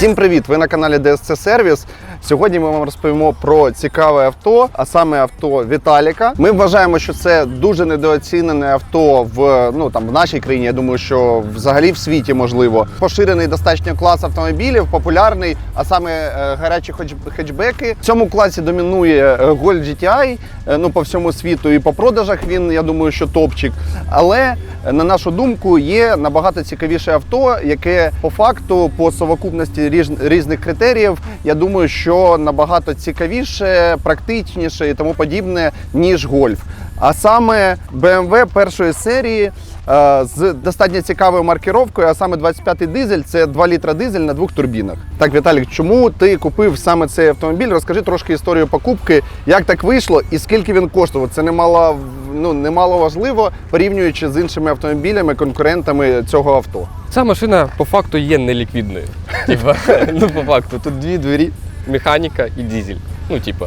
Всім привіт! Ви на каналі DSC Сервіс. Сьогодні ми вам розповімо про цікаве авто, а саме авто Віталіка. Ми вважаємо, що це дуже недооцінене авто в ну там в нашій країні. Я думаю, що взагалі в світі можливо поширений достатньо клас автомобілів, популярний, а саме е, гарячі хетч- хетчбеки. В цьому класі домінує е, Golf GTI, е, ну по всьому світу, і по продажах він, я думаю, що топчик. Але на нашу думку є набагато цікавіше авто, яке по факту по совокупності різних критеріїв, я думаю, що набагато цікавіше, практичніше і тому подібне, ніж гольф. А саме BMW першої серії е, з достатньо цікавою маркировкою, а саме 25-й дизель це 2 літра дизель на двох турбінах. Так, Віталік, чому ти купив саме цей автомобіль? Розкажи трошки історію покупки, як так вийшло і скільки він коштував. Це немало, ну, немало важливо, порівнюючи з іншими автомобілями, конкурентами цього авто. Ця машина по факту є неліквідною. Ну по факту, тут дві двері, механіка і дизель. Ну, типа,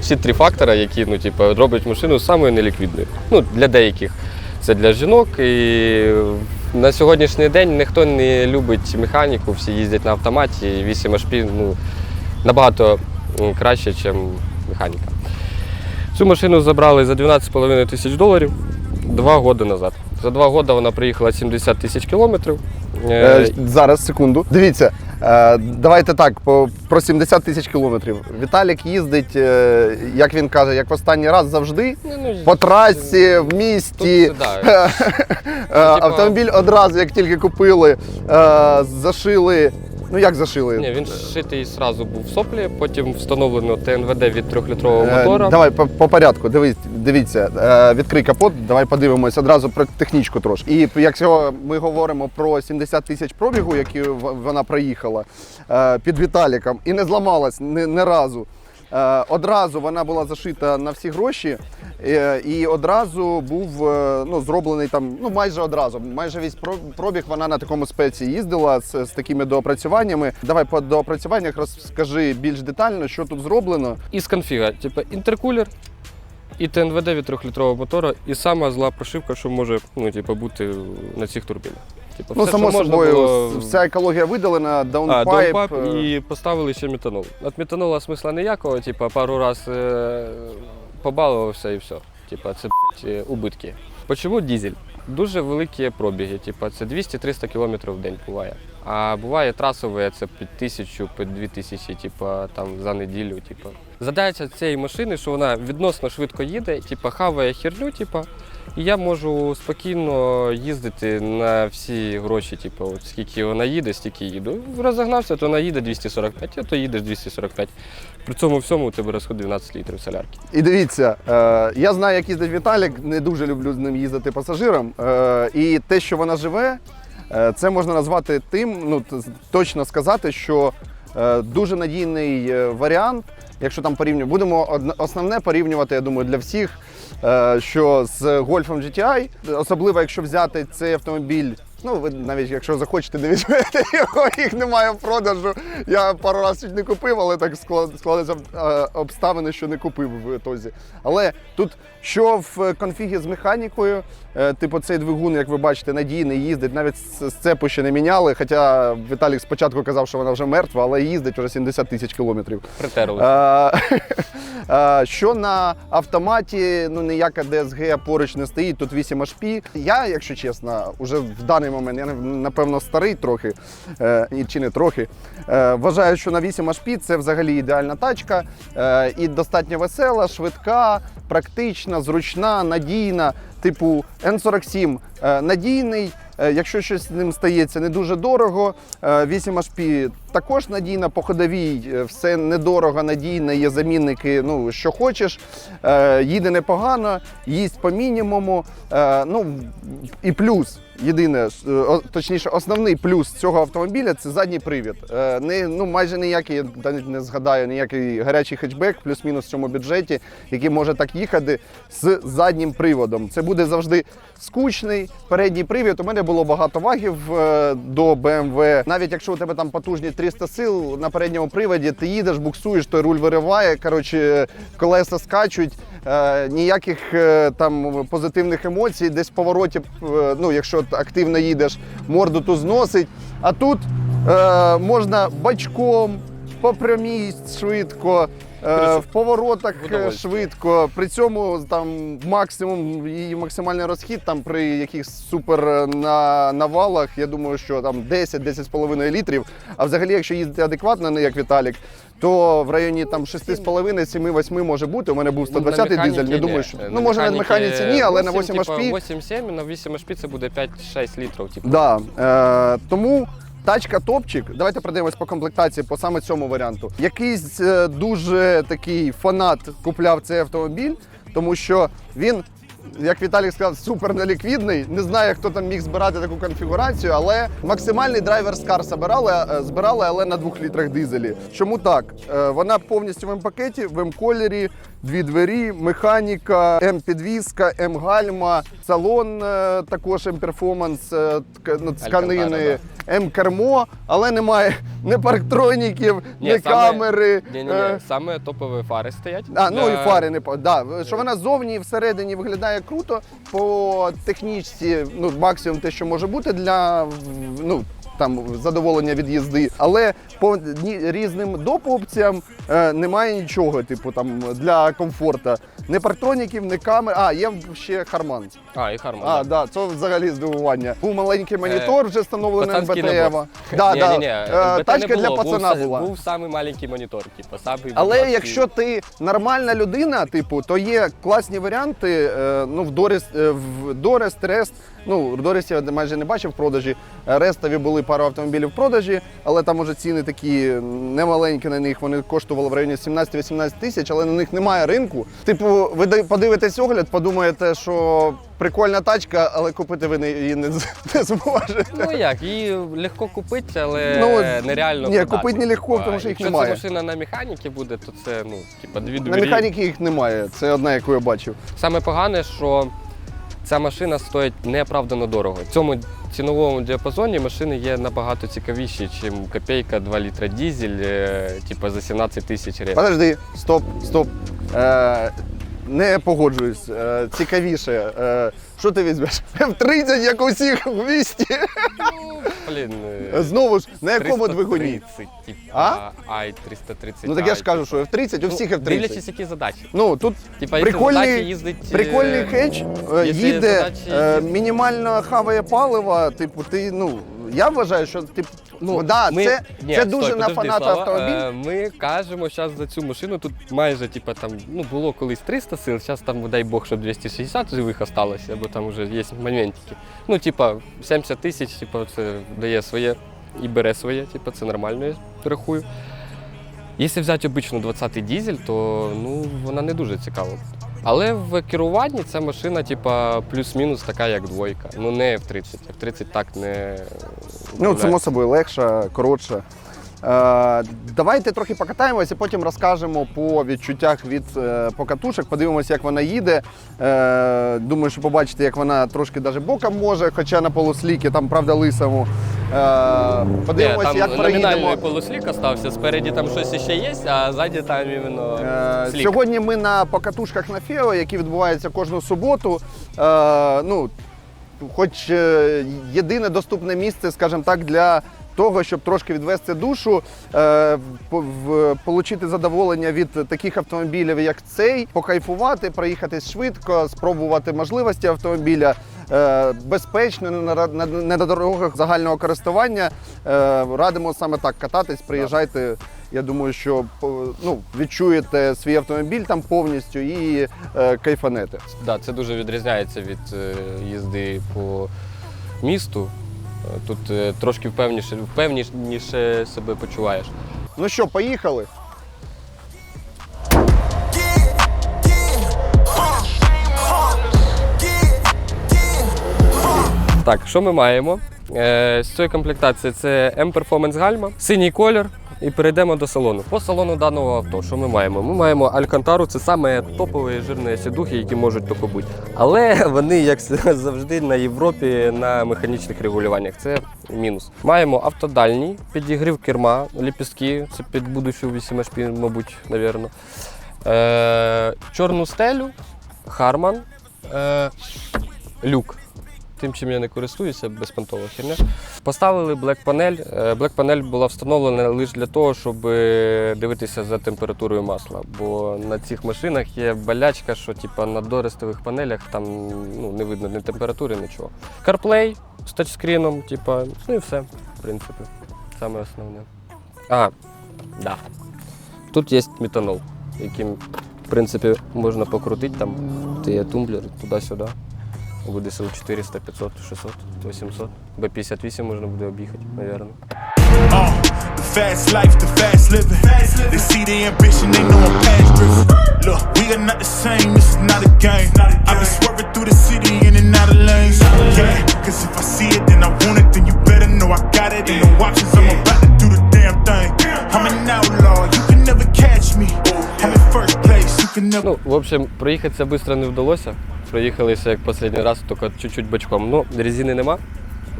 всі три фактора, які ну, типа, роблять машину самою неліквідною. Ну, для деяких це для жінок. І на сьогоднішній день ніхто не любить механіку, всі їздять на автоматі, і 8 HP ну, набагато краще, ніж механіка. Цю машину забрали за 12,5 тисяч доларів два роки назад. За два роки вона приїхала 70 тисяч кілометрів. Е, Е, зараз, секунду. Дивіться, давайте так, по, про 70 тисяч кілометрів. Віталік їздить, е, як він каже, як в останній раз завжди. ну, ну, По трасі, в місті. Е, Автомобіль одразу, як тільки купили, е, зашили. Ну як зашили? Ні, він шитий одразу був в соплі, потім встановлено ТНВД від трьохлітрового мотора. Е, мотора. Давай по, по порядку. Дивись, дивіться, е, відкрий капот, давай подивимось одразу про технічку трошки. І якщо ми говоримо про 70 тисяч пробігу, які вона проїхала е, під Віталіком, і не зламалась ні, ні разу. Е, Одразу вона була зашита на всі гроші, е, і одразу був е, ну, зроблений там, ну майже одразу, майже весь пробіг вона на такому спеці їздила з, з такими доопрацюванням. Давай по доопрацюваннях розкажи більш детально, що тут зроблено. Із конфіга, типу інтеркулер і ТНВД від 3-літрового мотора, і сама зла прошивка, що може ну, типу, бути на цих турбінах. Типу, Ну, все, само що можна собою, було- вся екологія видалена, А, даунпайп. даунпайп е, і поставили ще метанол. От метанола смисла ніякого, типу, пару раз е, побалувався і все. Типу, це б***ь, убитки. Почому дізель? Дуже великі пробіги, типу, це 200-300 км в день буває. А буває трасове, це під тисячу, під дві тисячі, типу, там за неділю. Типу. Задача цієї машини, що вона відносно швидко їде, типу, хаває херню, типу, і я можу спокійно їздити на всі гроші, типу, от скільки вона їде, стільки їду. Розогнався, то вона їде 245, а то їдеш 245. При цьому всьому у тебе розход 12 літрів солярки. І дивіться, е, я знаю, як їздить Віталік, не дуже люблю з ним їздити пасажиром. Е, і те, що вона живе, е, це можна назвати тим, ну точно сказати, що е, дуже надійний е, варіант. Якщо там порівнювати, будемо основне порівнювати, я думаю, для всіх, е, що з гольфом GTI, особливо якщо взяти цей автомобіль. Ну, ви навіть якщо захочете, не візьмете його, їх немає в продажу. Я пару разів не купив, але так склад- склалися е, обставини, що не купив в ітозі. Але тут що в конфігі з механікою, е, типу цей двигун, як ви бачите, надійний, їздить, навіть сцепу ще не міняли. Хоча Віталік спочатку казав, що вона вже мертва, але їздить вже 70 тисяч кілометрів. Притерли. Е, Що на автоматі, ну ніяка DSG поруч не стоїть, тут 8 HP. Я, якщо чесно, уже в даний момент, я напевно старий трохи, е, і чи не трохи. е, Вважаю, що на 8 HP це взагалі ідеальна тачка. е, І достатньо весела, швидка, практична, зручна, надійна. Типу N47 е, надійний. Якщо щось з ним стається не дуже дорого, е, 8 HP також надійна, по ходовій все недорого, надійно, є замінники, ну що хочеш. Їде непогано, їсть по мінімуму. Ну і плюс, єдине, е, точніше, основний плюс цього автомобіля це задній привід. Е, Не, ну, майже ніякий, я не згадаю, ніякий гарячий хетчбек, плюс-мінус в цьому бюджеті, який може так їхати з заднім приводом. Це буде завжди скучний передній привід. У мене було багато вагів е, до BMW. Навіть якщо у тебе там потужні 300 сил на передньому приводі, ти їдеш, буксуєш, той руль вириває. Коротше, колеса скачуть. Е, ніяких е, там позитивних емоцій, десь в повороті, е, ну якщо активно їдеш, морду ту зносить. А тут можна бачком, по прямій швидко. Е, В поворотах е, швидко, при цьому там максимум її максимальний розхід там при якихось супер е, на, навалах, я думаю, що там 10-10,5 літрів. А взагалі, якщо їздити адекватно, не як Віталік, то в районі там 6,5-7-8 може бути. У мене був 120 Ну, дизель. Не думаю, що ну може на механіці ні, але на 8 типа, HP 8-7, на 8 HP це буде 5-6 літрів. Типу. Да, е, тому тачка топчик. Давайте пройдемось по комплектації по саме цьому варіанту. Якийсь е, дуже такий фанат купляв цей автомобіль, тому що він. Як Віталій сказав, супер неліквідний. Не знаю, хто там міг збирати таку конфігурацію, але максимальний драйвер скар збирали, збирали, але на двох літрах дизелі. Чому так? Е, Вона повністю в М-пакеті, в М-колірі, дві двері, механіка, М-підвізка, М-гальма, салон е, також М-перформанс, е, ну, тканини, М-кермо, але немає ні парктроніків, ні, Ні, саме- камери. Ні, ні, е, ні, саме топові фари стоять. а, ну і фари не да, що вона ззовні і всередині виглядає круто. По технічці, ну максимум те, що може бути для ну. Там задоволення від їзди, але по різним допопцям е, немає нічого, типу там для комфорту. Не парктроніків, не камер. А, є ще Харман. А, і Харман. А, да. це взагалі здивування. Був маленький монітор, вже встановлений МБТ. Да, ні, да. ні, ні, Е, Тачка не для було, пацана була. Був самий маленький монітор, типу, самий Але якщо ти нормальна людина, типу, то є класні варіанти. е, Ну, в Дорес, е, в Дорес, Рест. Ну, Дорес я майже не бачив в продажі. Е, Рестові були пару автомобілів в продажі, але там уже ціни такі немаленькі на них. Вони коштували в районі 17-18 тисяч, але на них немає ринку. Типу, ви подивитесь огляд, подумаєте, що прикольна тачка, але купити ви не- її не, не зможете. Ну як, її легко купити, але Ну, нереально ні, продати. купити нелегко, Типа, тому що їх якщо немає. Якщо це машина на механіки буде, то це ну, типа дві На механіки їх немає. Це одна, яку я бачив. Саме погане, що ця машина стоїть неоправдано дорого. В цьому ціновому діапазоні машини є набагато цікавіші, ніж копійка 2 літра дізель, типа за 17 тисяч гривень. Подожди, стоп, стоп. Е, не погоджуюсь. Е, цікавіше. Е, що ти візьмеш? F30, як у всіх в місті. Блін, е, Знову ж, на якому 330, двигуні? типа, А? Ай, 330. Ну так я ж кажу, що F30, у всіх Ну, F30. Дивлячись, які задачі. Ну, тут Типа, якщо Прикольний- задачі їздить. прикольний е, хедж, е, якщо їде, задачі е, їздить- мінімально хаває паливо, типу, ти, ну, я вважаю, що типу, ну, да, ми- це, Ні, це стой, дуже на подожди, фаната Слава. автомобіль. Е, Ми кажемо зараз за цю машину. Тут майже типа там ну було колись 300 сил, зараз там дай Бог, щоб 260 живих осталося, бо там вже є моментики. Ну, типа 70 тисяч, типа це дає своє і бере своє, типа це нормально, я рахую. Якщо взяти обичну 20-й дізель, то ну вона не дуже цікава. Але в керуванні ця машина, типа, плюс-мінус така, як двойка. Ну не F30. F30 так не. Ну, само собою, легша, коротше. Е, давайте трохи покатаємося, потім розкажемо по відчуттях від е, покатушок, подивимося, як вона їде. Е, думаю, що побачите, як вона трошки даже боком може, хоча на полусліки, там правда лисому. Подивимося, там як проїдемо. полуслік остався, спереді там щось ще є, а ззаді там іменно слік. Сьогодні ми на покатушках на Фео, які відбуваються кожну суботу. Ну, хоч єдине доступне місце, скажімо так, для того, щоб трошки відвести душу, е, получити задоволення від таких автомобілів, як цей, покайфувати, проїхатись швидко, спробувати можливості автомобіля. е, Безпечно, не на, дорогах загального користування. Е, Радимо саме так кататись, приїжджайте. Я думаю, що ну, відчуєте свій автомобіль там повністю і е, кайфанете. Да, це дуже відрізняється від їзди по місту. Тут е, трошки впевніше, впевніше себе почуваєш. Ну що, поїхали? Так, що ми маємо? Е, з цієї комплектації це M-Performance гальма, синій колір. І перейдемо до салону. По салону даного авто, що ми маємо? Ми маємо Алькантару, це саме топові жирні сідухи, які можуть тільки бути. Але вони, як завжди, на Європі на механічних регулюваннях. Це мінус. Маємо автодальній, підігрів керма, ліпістки, це під будущу 8 HP, мабуть, навірно. Е, чорну стелю, Харман, е, люк. Тим, чим я не користуюся, безпонтова херня. Поставили блек панель. Блек панель була встановлена лише для того, щоб е, дивитися за температурою масла. Бо на цих машинах є болячка, що типа, на дористових панелях там ну, не видно ні температури, нічого. CarPlay з тачскріном, типа, ну і все, в принципі. Саме основне. А, да. Тут є метанол, яким, в принципі, можна покрутити там, ти є тумблер туди-сюди. Буде сил 400, 500, 600, 800. Б-58 можна буде об'їхати, мабуть. Uh, the fast life, the fast living. They see the ambition, they know I'm past driven. Look, we are not the same, this is not a game. I be swerving through the city in and out of lanes. Yeah, cause if I see it, then I want it, then you better know I got it. Ain't no options, I'm about can never. Ну, в общем, проїхатися швидко не вдалося. Проїхалися як останній раз, тільки чуть-чуть бочком. Ну, резини нема.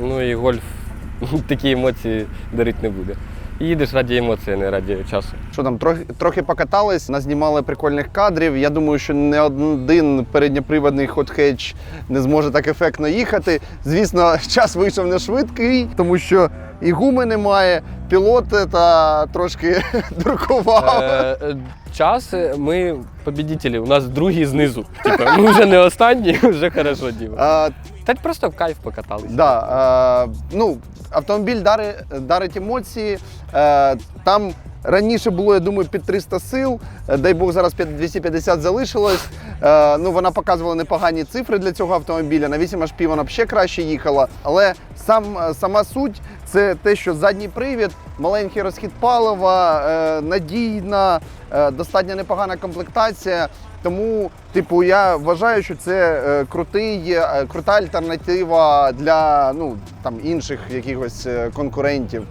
Ну і гольф такі емоції дарити не буде. Їдеш раді емоцій, а не раді часу. Що там, трохи, трохи покатались, назнімали прикольних кадрів. Я думаю, що не один передньоприводний хот-хедж не зможе так ефектно їхати. Звісно, час вийшов не швидкий, тому що і гуми немає, пілот та трошки друкував. Е, е, час е, ми побідітелі, у нас другий знизу. Типа, ми вже не останні, вже хорошо діло. Та просто в кайф покаталися. Да, е, ну, автомобіль дарить, дарить емоції. Е, там раніше було, я думаю, під 300 сил. Е, Дай Бог, зараз 250 залишилось. Е, ну, вона показувала непогані цифри для цього автомобіля. На 8 HP вона б ще краще їхала. Але сам, е, сама суть це те, що задній привід, маленький розхід палива, е, надійна, е, достатньо непогана комплектація. Тому, типу, я вважаю, що це е, крутий, крута альтернатива для ну, там, інших якихось конкурентів,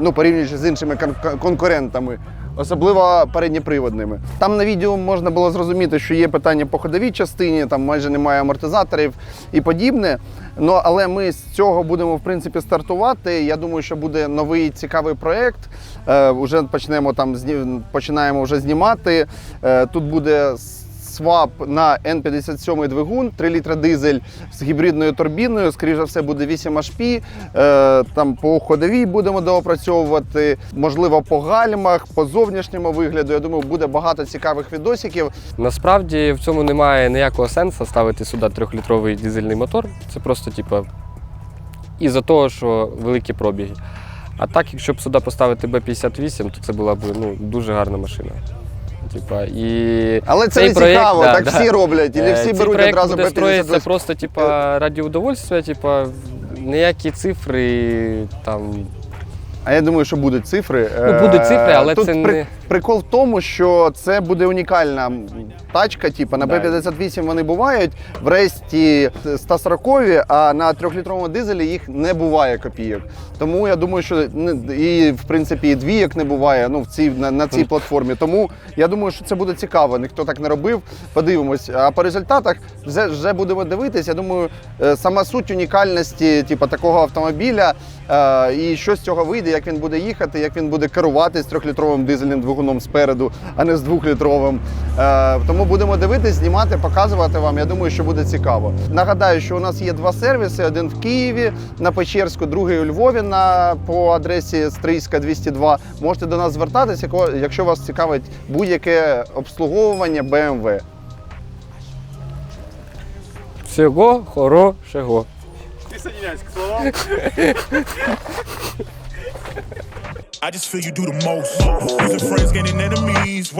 ну, порівнюючи з іншими конкурентами, особливо передньоприводними. Там на відео можна було зрозуміти, що є питання по ходовій частині, там майже немає амортизаторів і подібне. Ну, але ми з цього будемо в принципі стартувати. Я думаю, що буде новий цікавий проект. Е, уже почнемо там зні- починаємо вже знімати. Е, тут буде свап на N57 двигун, 3 літра дизель з гібридною турбіною. Скоріше за все, буде 8 HP. Е, там по ходовій будемо доопрацьовувати. Можливо, по гальмах, по зовнішньому вигляду. Я думаю, буде багато цікавих відосиків. Насправді в цьому немає ніякого сенсу ставити сюди трьохлітровий дизельний мотор. Це просто, типа, із-за того, що великі пробіги. А так, якщо б сюди поставити Б-58, то це була б ну, дуже гарна машина. Типа, і Але це цей не проєкт, цікаво, да, так да. всі роблять, і не Е, всі цей беруть проєкт одразу буде строїться просто типа, раді удовольствия, типа, ніякі цифри там. А я думаю, що будуть цифри. Ну, будуть цифри, Е, але Тут це при- не- прикол в тому, що це буде унікальна тачка. Типу, на Да. Б-58 вони бувають, в ресті 140, а на трьохлітровому дизелі їх не буває копійок. Тому я думаю, що і в принципі і двійок не буває ну, в цій, на, на цій платформі. Тому я думаю, що це буде цікаво. Ніхто так не робив. Подивимось. А по результатах вже, вже будемо дивитись. Я думаю, е, сама суть унікальності типу, такого автомобіля і що з цього вийде, як він буде їхати, як він буде керувати з трьохлітровим дизельним двигуном спереду, а не з двохлітровим. Е, тому будемо дивитись, знімати, показувати вам. Я думаю, що буде цікаво. Нагадаю, що у нас є два сервіси: один в Києві на Печерську, другий у Львові на по адресі Стрийська 202. Можете до нас звертатися, якщо вас цікавить будь-яке обслуговування BMW. Всього хорошого. I just feel you do the most. Losing friends, gaining enemies.